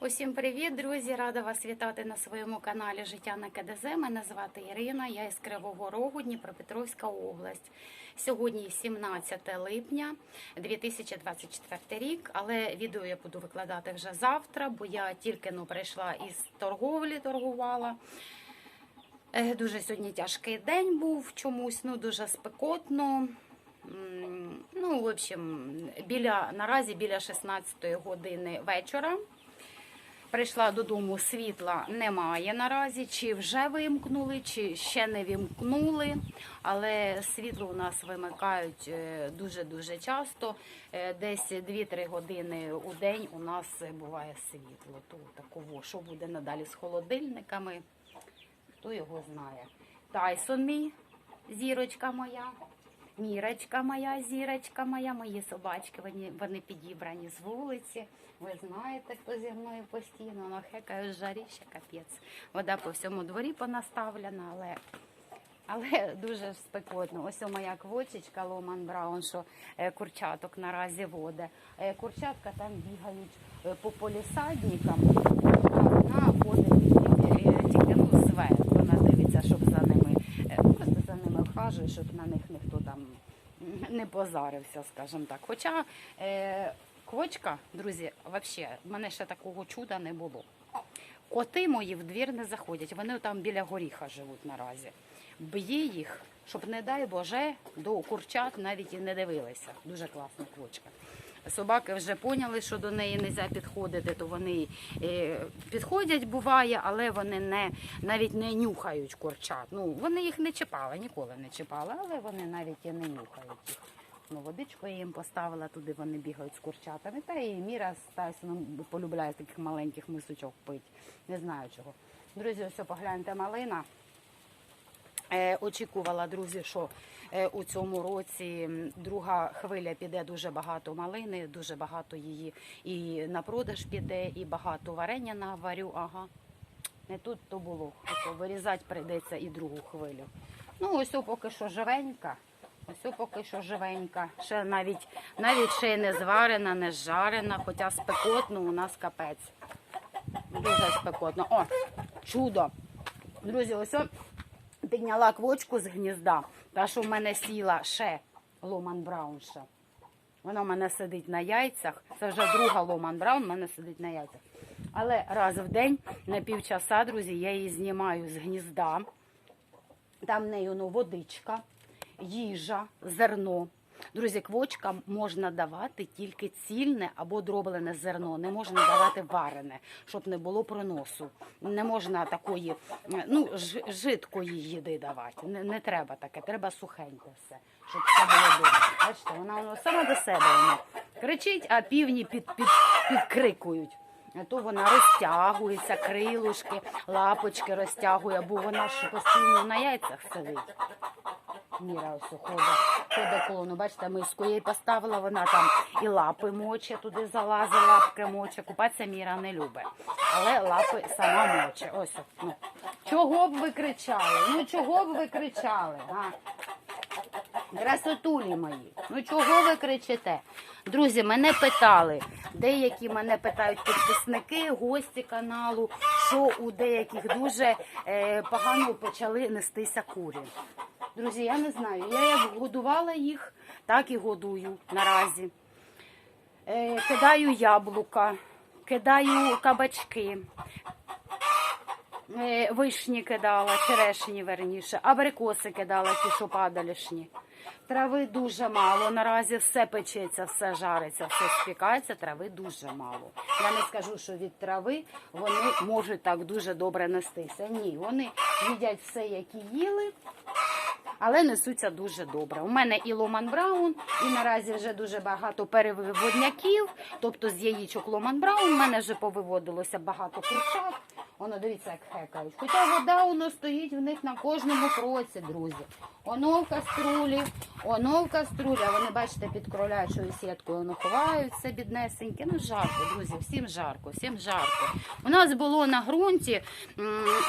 Усім привіт, друзі! Рада вас вітати на своєму каналі Життя на КДЗ. Мене звати Ірина, я із Кривого Рогу, Дніпропетровська область. Сьогодні 17 липня 2024 рік, але відео я буду викладати вже завтра, бо я тільки но прийшла із торговлі, торгувала. Е, Дуже сьогодні тяжкий день був чомусь, ну дуже спекотно. Ну, в общем, біля наразі біля 16 години вечора. Прийшла додому, світла немає наразі, чи вже вимкнули, чи ще не вимкнули. Але світло у нас вимикають е, дуже-дуже часто. Е, Десь 2-3 години у день у нас буває світло. То такого, що буде надалі з холодильниками, хто його знає. Тайсон мій, зірочка моя. Мірочка моя, зірочка моя, мої собачки, вони, вони підібрані з вулиці. Ви знаєте, хто зі мною постійно, ну хекає жаріще, капець. Вода по всьому дворі понаставлена, але, але дуже спекотно. Ось моя квочечка Ломан Браун, що е, курчаток наразі воде. Е, Курчатка там бігають е, по полісадникам, а вона ходить тільки ну, зверху. Вона дивиться, щоб за ними просто за ними вхажує, щоб на них ніхто там не позарився, скажімо так. Хоча квочка, друзі, взагалі, в мене ще такого чуда не було. Коти мої в двір не заходять, вони там біля горіха живуть наразі. Б'є їх, щоб, не дай Боже, до курчат навіть і не дивилися. Дуже класна квочка. Собаки вже поняли, що до неї не можна підходити, то вони е, підходять, буває, але вони не, навіть не нюхають курчат. Ну, вони їх не чіпали, ніколи не чіпали, але вони навіть і не нюхають їх. Ну, водичку я їм поставила, туди вони бігають з курчатами. Та і Міра з Тайсоном полюбляє таких маленьких мисочок пити. Не знаю чого. Друзі, ось погляньте малина. Е, очікувала, друзі, що е, у цьому році друга хвиля піде дуже багато малини, дуже багато її і на продаж піде, і багато варення наварю. Ага. Не тут то було. Ото вирізати прийдеться і другу хвилю. Ну, ось поки що живенька. Ось поки що живенька. Ще навіть, навіть ще й не зварена, не жарена, хоча спекотно у нас капець. Дуже спекотно. О, чудо! Друзі, ось підняла квочку з гнізда. Та, що в мене сіла ще Ломан Браун ще. Вона в мене сидить на яйцях. Це вже друга Ломан Браун, в мене сидить на яйцях. Але раз в день на півчаса, друзі, я її знімаю з гнізда. Там в неї ну, водичка, їжа, зерно. Друзі, квочкам можна давати тільки цільне або дроблене зерно. Не можна давати варене, щоб не було проносу. Не можна такої ну, жидкої їди давати. Не, не треба таке, треба сухеньке все, щоб все було добре. Бачите, вона воно сама до себе воно кричить, а півні під, під, підкрикують. То вона розтягується, крилушки, лапочки розтягує, бо вона ж постійно на яйцях сидить. Міра ось ходить, ходить колону. Бачите, миску їй поставила, вона там і лапи моче, туди залазить, лапки моче. Купатися Міра не любить. Але лапи сама моче. Ось. Ну. Чого б ви кричали? Ну чого б ви кричали? А? Красотулі мої, ну чого ви кричите? Друзі, мене питали, деякі мене питають підписники, гості каналу, що у деяких дуже е, погано почали нестися курі. Друзі, я не знаю. Я як годувала їх, так і годую наразі. Е, кидаю яблука, кидаю кабачки, е, вишні кидала, черешні верніше, абрикоси кидала, ті, що падалішні. Трави дуже мало. Наразі все печеться, все жариться, все спікається. Трави дуже мало. Я не скажу, що від трави вони можуть так дуже добре нестися. Ні, вони їдять все, як і їли, але несуться дуже добре. У мене і Ломан Браун, і наразі вже дуже багато переводняків. Тобто з яєчок Ломан Браун у мене вже повиводилося багато курчат. Воно дивіться, як хекають. Хоча вода воно стоїть в них на кожному кроці, друзі. Оно в каструлі, оно в каструлі. А вони, бачите, під кролячою сіткою воно ховаються біднесенькі. Ну, жарко, друзі, всім жарко, всім жарко. У нас було на ґрунті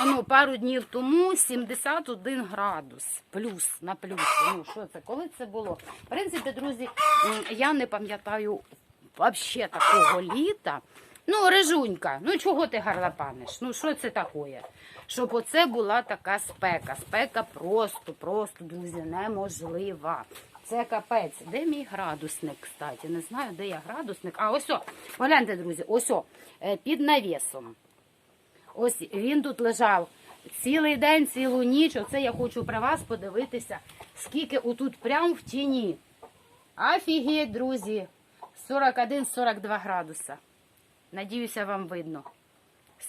ну, пару днів тому 71 градус. Плюс на плюс. Ну, що це? Коли це було? В принципі, друзі, я не пам'ятаю взагалі такого літа. Ну, Рижунька, ну чого ти гарлапаниш? Ну що це таке? Щоб оце була така спека. Спека просто, просто, друзі, неможлива. Це капець. Де мій градусник, кстати? Не знаю, де я градусник. А ось, о, погляньте, друзі, ось о, е, під навісом. Ось він тут лежав цілий день, цілу ніч. Оце я хочу при вас подивитися, скільки отут прямо в тіні. Офігеть, друзі. 41-42 градуса. Надіюся, вам видно.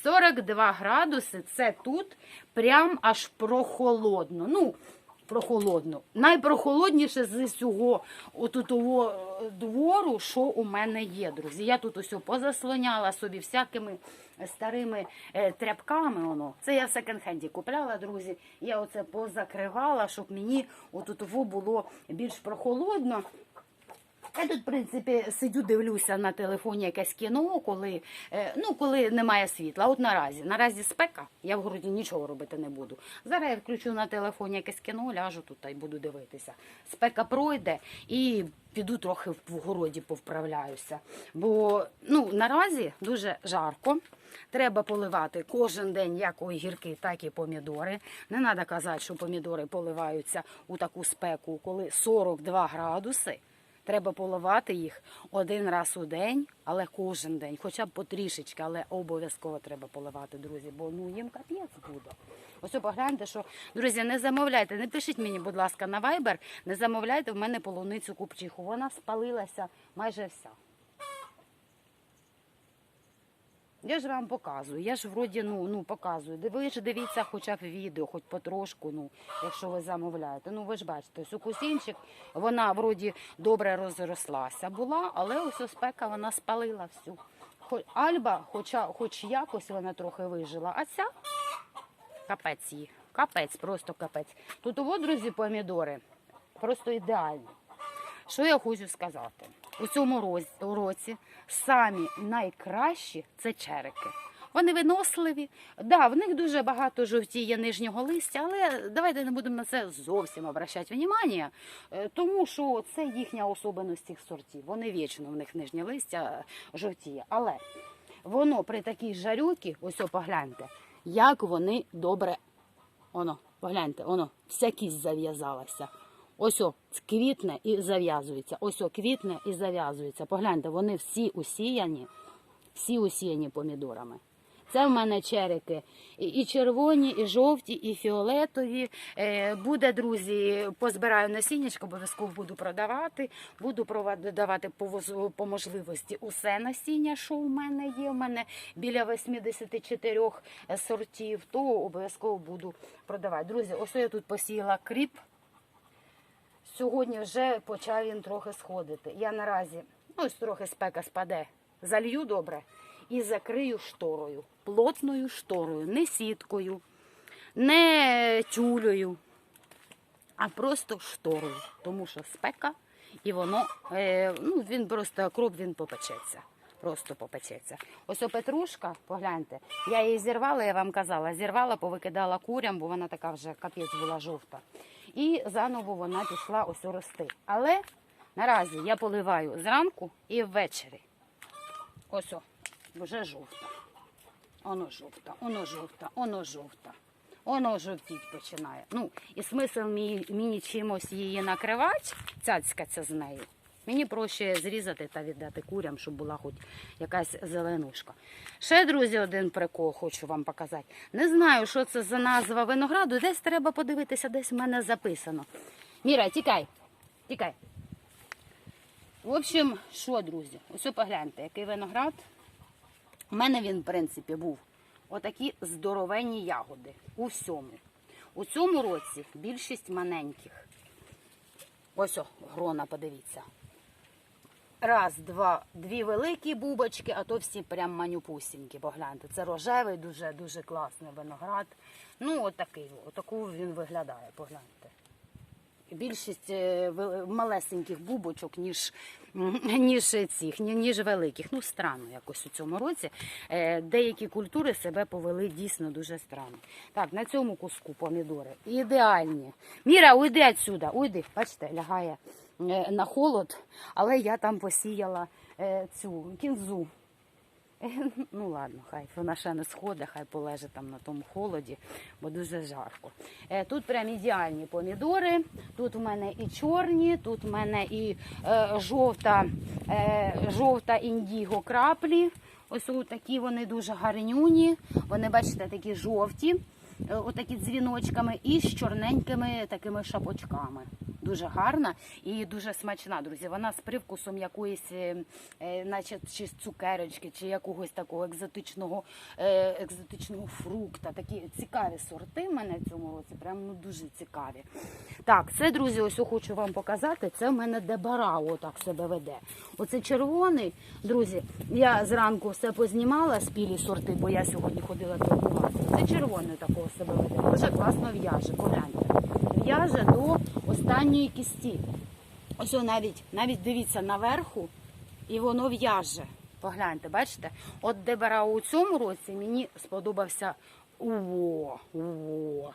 42 градуси це тут прям аж прохолодно. Ну, прохолодно. Найпрохолодніше з усього отутого двору, що у мене є, друзі. Я тут ось позаслоняла собі всякими старими е, тряпками. Воно. Це я в секонд-хенді купляла, друзі. Я оце позакривала, щоб мені отутово було більш прохолодно. Я тут, в принципі, сидю, дивлюся на телефоні якесь кіно, коли, е, ну, коли немає світла. От наразі. Наразі спека, я в городі нічого робити не буду. Зараз я включу на телефоні якесь кіно, ляжу тут та й буду дивитися. Спека пройде і піду трохи в городі повправляюся. Бо ну, наразі дуже жарко. Треба поливати кожен день як огірки, так і помідори. Не треба казати, що помідори поливаються у таку спеку, коли 42 градуси. Треба поливати їх один раз у день, але кожен день, хоча б потрішечки, але обов'язково треба поливати, друзі, бо ну їм капець буде. Ось погляньте, що друзі, не замовляйте, не пишіть мені, будь ласка, на вайбер, не замовляйте в мене полуницю купчиху. Вона спалилася майже вся. Я ж вам показую, я ж вроді ну, ну показую. Ви ж дивіться хоча б відео, хоч потрошку, ну, якщо ви замовляєте. Ну ви ж бачите, ось у кусінчик вона вроді добре розрослася була, але ось спека вона спалила всю. Хо- Альба, хоча хоч якось вона трохи вижила, а ця капець її. Капець, просто капець. Тут ово, друзі, помідори просто ідеальні. Що я хочу сказати? У цьому році самі найкращі це черики. Вони виносливі. Да, в них дуже багато жовтіє нижнього листя, але давайте не будемо на це зовсім обращати внимання, е, тому що це їхня особливість цих сортів. Вони вічно в них нижнє листя е, жовтіє. Але воно при такій жарюкі, ось о, погляньте, як вони добре Оно, погляньте, оно, вся кість зав'язалася. Ось о, квітне і зав'язується. Ось о, квітне і зав'язується. Погляньте, вони всі усіяні, всі усіяні помідорами. Це в мене черики і червоні, і жовті, і фіолетові. Е, буде, друзі, позбираю насіннячко, обов'язково буду продавати. Буду продавати по, можливості усе насіння, що у мене є. У мене біля 84 сортів, то обов'язково буду продавати. Друзі, ось я тут посіяла кріп. Сьогодні вже почав він трохи сходити. Я наразі, ну ось трохи спека спаде, залью добре і закрию шторою, плотною шторою, не сіткою, не тюлею, а просто шторою. Тому що спека і воно, е, ну він просто кроп він попечеться. Просто попечеться. Ось о петрушка, погляньте, я її зірвала, я вам казала, зірвала, повикидала курям, бо вона така вже капець була жовта. І заново вона пішла ось рости. Але наразі я поливаю зранку і ввечері. Ось о, вже жовта. Оно жовта, оно жовта, оно жовта. Воно жовтіть починає. Ну, і смисл мені, чимось її накривати, цяцькаться з нею. Мені проще зрізати та віддати курям, щоб була хоч якась зеленушка. Ще, друзі, один прикол хочу вам показати. Не знаю, що це за назва винограду. Десь треба подивитися, десь в мене записано. Міра, тікай, тікай. В общем, що, друзі, ось погляньте, який виноград. У мене він, в принципі, був отакі здоровенні ягоди у всьому. У цьому році більшість маленьких. Ось о, грона, подивіться. Раз, два, дві великі бубочки, а то всі прям манюпусінькі. Погляньте. Це рожевий, дуже дуже класний виноград. Ну, отакий, отаку він виглядає, погляньте. Більшість е, малесеньких бубочок, ніж, ніж цих, ніж великих. Ну, странно якось у цьому році. Е, Деякі культури себе повели дійсно дуже странно. Так, на цьому куску помідори ідеальні. Міра, уйди відсюди, уйди. Бачите, лягає на холод, але я там посіяла е, цю кінзу. Ну ладно, хай вона ще не сходить, хай полеже там на тому холоді, бо дуже жарко. Е, Тут прям ідеальні помідори. Тут в мене і чорні, тут в мене і е, жовта, е, жовта індіго краплі. Ось такі вони дуже гарнюні. Вони, бачите, такі жовті, е, отакі дзвіночками, і з чорненькими такими шапочками. Дуже гарна і дуже смачна, друзі. Вона з привкусом якоїсь, е, е, наче чи цукерочки, чи якогось такого екзотичного, е, екзотичного фрукта. Такі цікаві сорти в мене в цьому році. Прям ну дуже цікаві. Так, це, друзі, ось хочу вам показати. Це в мене дебарао так себе веде. Оце червоний, друзі. Я зранку все познімала спілі сорти, бо я сьогодні ходила торгувати. Це червоний такого себе веде. Дуже класно в'яже. Погляньте. В'яже до останньої кісті. Ось навіть, навіть дивіться наверху, і воно в'яже. Погляньте, бачите? От дебарао у цьому році мені сподобався уво, уво.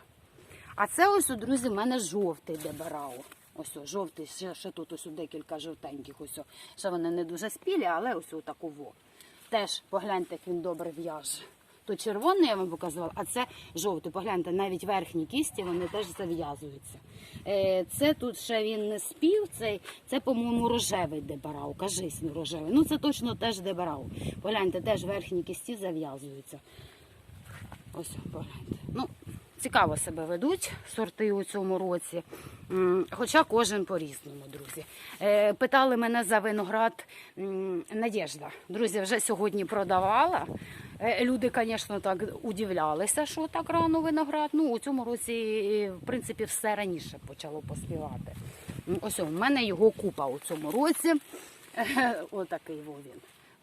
А це ось, друзі, в мене жовтий дебарао. Ось о, жовтий, ще, ще тут ось декілька жовтеньких. Ось о. Ще вони не дуже спілі, але ось о такого. Теж погляньте, як він добре в'яже. То червоний я вам показувала, а це жовтий. Погляньте, навіть верхні кісті вони теж зав'язуються. Е, Це тут ще він не спів, це, це по-моєму, рожевий дебарау. Кажись, ну рожевий. Ну це точно теж дебарау. Погляньте, теж верхні кісті зав'язуються. Ось, погляньте. Ну, цікаво себе ведуть сорти у цьому році. Хоча кожен по-різному, друзі. Е, Питали мене за виноград Надєжда. Друзі, вже сьогодні продавала. Е, Люди, звісно, так удивлялися, що так рано виноград. Ну, у цьому році, е, в принципі, все раніше почало поспівати. Ось у мене його купа у цьому році. Отакий він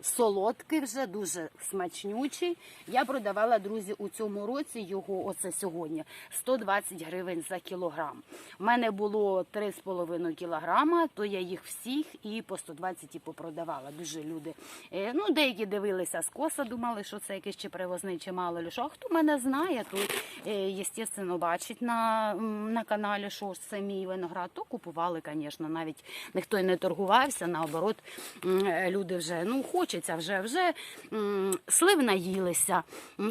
солодкий вже, дуже смачнючий. Я продавала, друзі, у цьому році його, оце сьогодні, 120 гривень за кілограм. У мене було 3,5 кілограма, то я їх всіх і по 120 і попродавала. Дуже люди. е, Ну, деякі дивилися з коса, думали, що це якийсь чи привозний, чи мало ли що. А хто мене знає, то, е, звісно, бачить на, на каналі, що це мій виноград, то купували, звісно, навіть ніхто й не торгувався, наоборот, е, люди вже ну, хочеться, вже, вже слив наїлися,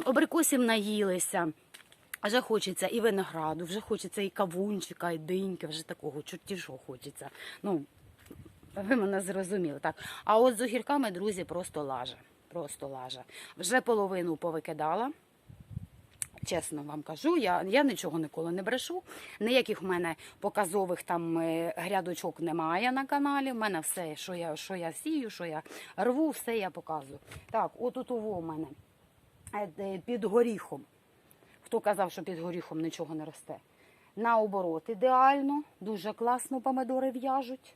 абрикосів наїлися. Вже хочеться і винограду, вже хочеться і кавунчика, і диньки, вже такого чорті хочеться. Ну, ви мене зрозуміли, так. А от з огірками, друзі, просто лажа. Просто лажа. Вже половину повикидала. Чесно вам кажу, я, я нічого ніколи не брешу. Ніяких в мене показових там е, грядочок немає на каналі. У мене все, що я, що я сію, що я рву, все я показую. Так, отут у мене е, під горіхом. Хто казав, що під горіхом нічого не росте? Наоборот, ідеально, дуже класно помидори в'яжуть.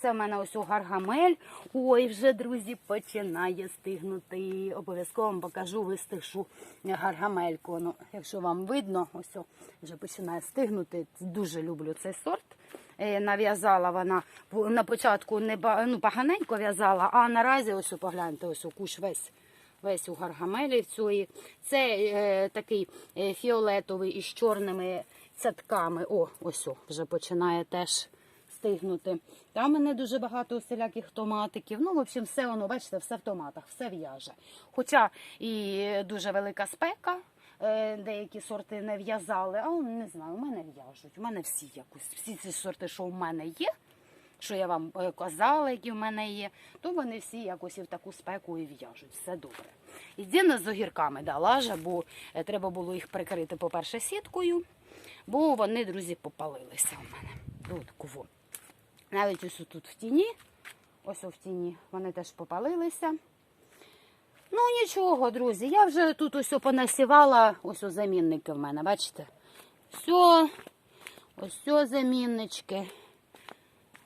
Це в мене ось у гаргамель. Ой, вже, друзі, починає стигнути. Обов'язково вам покажу вистигшу гаргамельку. Ну, якщо вам видно, ось вже починає стигнути. Дуже люблю цей сорт. Е, Нав'язала вона на початку не ну, поганенько в'язала, а наразі ось погляньте, ось куш весь весь у гаргамелі в цієї. Це е, такий е, фіолетовий із чорними цятками. О, ось о, вже починає теж стигнути. Там мене дуже багато усіляких томатиків. Ну, в общем, все воно, бачите, все в томатах, все в'яже. Хоча і дуже велика спека. е, Деякі сорти не в'язали, а не знаю, у мене в'яжуть. У мене всі якось, всі ці сорти, що в мене є, що я вам е, казала, які в мене є, то вони всі якось і в таку спеку і в'яжуть. Все добре. Єдине з огірками да, лажа, бо е, треба було їх прикрити, по-перше, сіткою, бо вони, друзі, попалилися у мене. Тут кого. Навіть ось тут в тіні, ось в тіні, вони теж попалилися. Ну нічого, друзі, я вже тут ось понасівала, ось замінники в мене, бачите? Все, ось заміннички.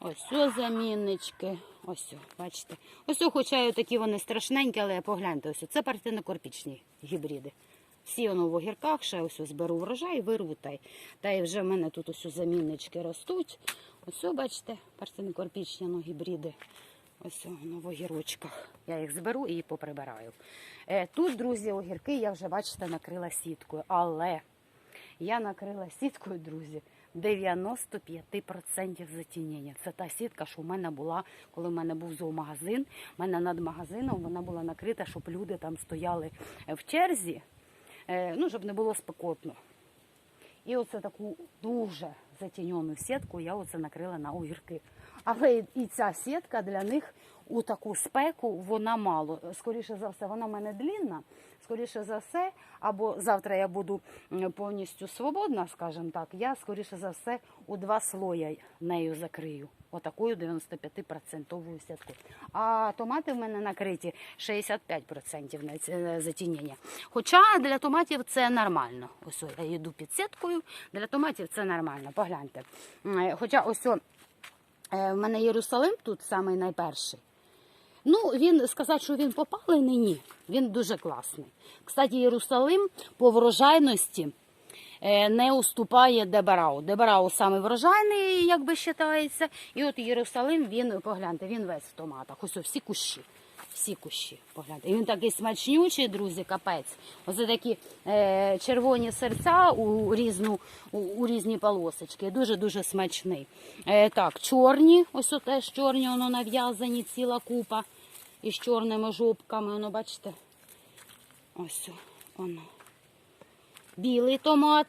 Ось о заміннички. Ось, бачите. Ось, хоча й такі вони страшненькі, але погляньте, ось це партинокорпічні гібриди. Всі воно в огірках, ще ось зберу врожай, вирву та та й вже в мене тут ось заміннички ростуть. Ось, бачите, ну, гібриди. Ось воно в огірочках. Я їх зберу і поприбираю. Е, тут, друзі, огірки я вже, бачите, накрила сіткою. Але я накрила сіткою, друзі, 95% затінення. Це та сітка, що в мене була, коли в мене був зоомагазин. У мене над магазином вона була накрита, щоб люди там стояли е, в черзі, е, ну, щоб не було спекотно. І оце таку дуже затіньону сітку я оце накрила на огірки. Але і- ця сітка для них у таку спеку вона мало. Скоріше за все, вона в мене длінна. Скоріше за все, або завтра я буду повністю свободна, скажімо так, я скоріше за все у два слоя нею закрию. Отакою 95% сіткою. А томати в мене накриті 65% затінення. Хоча для томатів це нормально. Ось я йду під сіткою, для томатів це нормально. Погляньте. Хоча ось е, в мене Єрусалим тут самий найперший. Ну, він сказати, що він попалений, ні. Він дуже класний. Кстати, Єрусалим по врожайності е, не уступає Дебарау. Дебарау саме врожайний, як би вважається. І от Єрусалим, він, погляньте, він весь в томатах. Ось всі кущі. Всі кущі, погляньте. І він такий смачнючий, друзі, капець. Оце такі е, червоні серця у, різну, у, у різні полосочки. Дуже-дуже смачний. Е, так, чорні, ось теж чорні, воно нав'язані, ціла купа. Із чорними жопками, воно, бачите. Ось воно. Білий томат,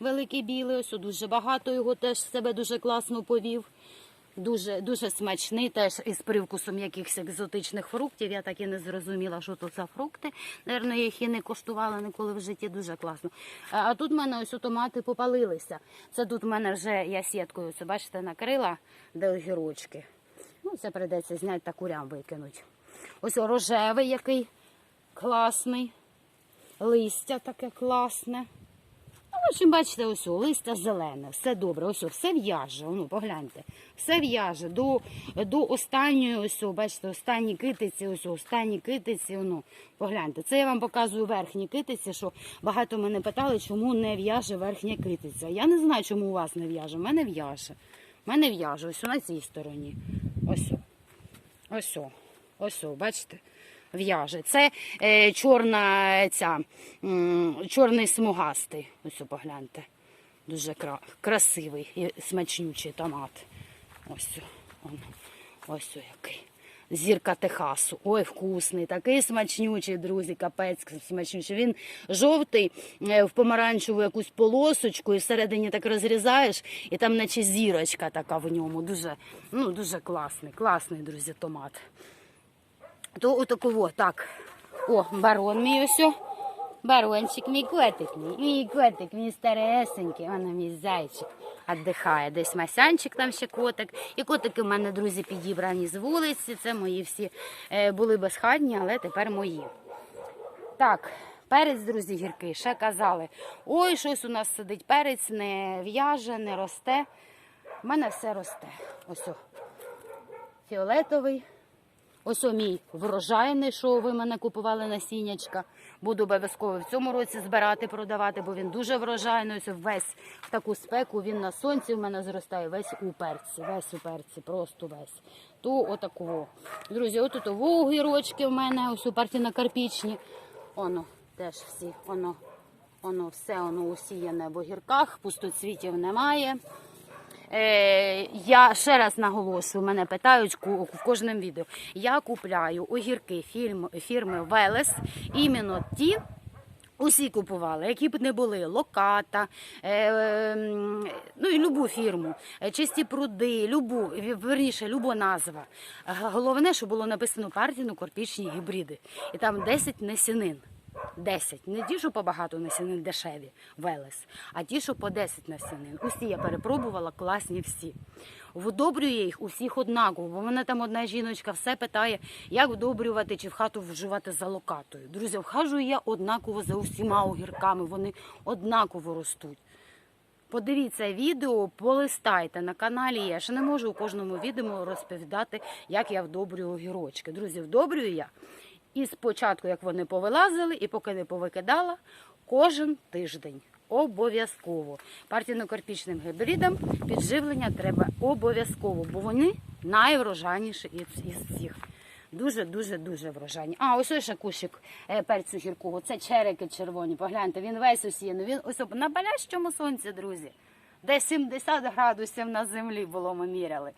великий білий, ось дуже багато його теж себе дуже класно повів. Дуже, дуже смачний, теж із привкусом якихось екзотичних фруктів. Я так і не зрозуміла, що то за фрукти. Наверно, я їх і не коштувала ніколи в житті. Дуже класно. А, тут в мене ось о, томати попалилися. Це тут в мене вже я сіткою, це бачите, накрила, де огірочки. Ну, це прийдеться зняти та курям викинуть. Ось рожевий який класний. Листя таке класне. Ну, в общем, бачите, ось листя зелене, все добре, ось все в'яже, ну, погляньте, все в'яже до, до останньої, ось бачите, останні китиці, ось останні китиці, ну, погляньте. Це я вам показую верхні китиці, що багато мене питали, чому не в'яже верхня китиця. Я не знаю, чому у вас не в'яже, в мене в'яже. В мене в'яже, ось на цій стороні. Ось. Ось ось бачите, в'яже. Це е, чорна ця, чорний смугастий. Ось погляньте. Дуже кра- красивий і смачнючий томат. Ось он, ось який. Зірка Техасу. Ой, вкусний, такий смачнючий, друзі, капець смачнючий. Він жовтий е, в помаранчеву якусь полосочку, і всередині так розрізаєш, і там наче зірочка така в ньому. Дуже, ну, дуже класний, класний, друзі, томат. То отакого, так. О, барон мій ось. Барончик, мій котик мій. Мій котик, мій старесенький, вона мій зайчик. Отдихає. Десь масянчик там ще котик. І котики в мене, друзі, підібрані з вулиці. Це мої всі е, були безхатні, але тепер мої. Так, перець, друзі, гіркий. Ще казали, ой, щось у нас сидить перець, не в'яже, не росте. У мене все росте. Ось о. Фіолетовий. Ось о мій врожайний, що ви мене купували насіннячка. Буду обов'язково в цьому році збирати, продавати, бо він дуже врожайний. Ось весь в таку спеку, він на сонці у мене зростає, весь у перці, весь у перці, просто весь. То отакого. Друзі, отут огірочки в мене, ось у партіна карпічні. Оно теж всі, воно, воно все воно усіяне в огірках, пустоцвітів немає. Е, я ще раз наголошую, мене питають в кожному відео. Я купляю огірки фірми, Велес, іменно ті. Усі купували, які б не були, локата, е, ну і любу фірму, е, чисті пруди, любу, верніше, любу назва. Е, Головне, що було написано партіну корпічні гібриди. І там 10 насінин. 10. Не ті, що по багато насінин дешеві, Велес, а ті, що по 10 насінин. Усі я перепробувала, класні всі. Вдобрює їх усіх однаково, бо мене там одна жіночка все питає, як вдобрювати чи в хату вживати за локатою. Друзі, вхажую я однаково за усіма огірками, вони однаково ростуть. Подивіться відео, полистайте на каналі. Я ще не можу у кожному відео розповідати, як я вдобрюю огірочки. Друзі, вдобрюю я. І спочатку, як вони повилазили, і поки не повикидала, кожен тиждень. Обов'язково. Партійно-карпічним гібридам підживлення треба обов'язково, бо вони найврожайніші із, із всіх. Дуже, врожайні. А, ось ще кущик е, перцю гіркого. Це череки червоні. Погляньте, він весь усіяний. Він ось на палящому сонці, друзі. Де 70 градусів на землі було, ми міряли.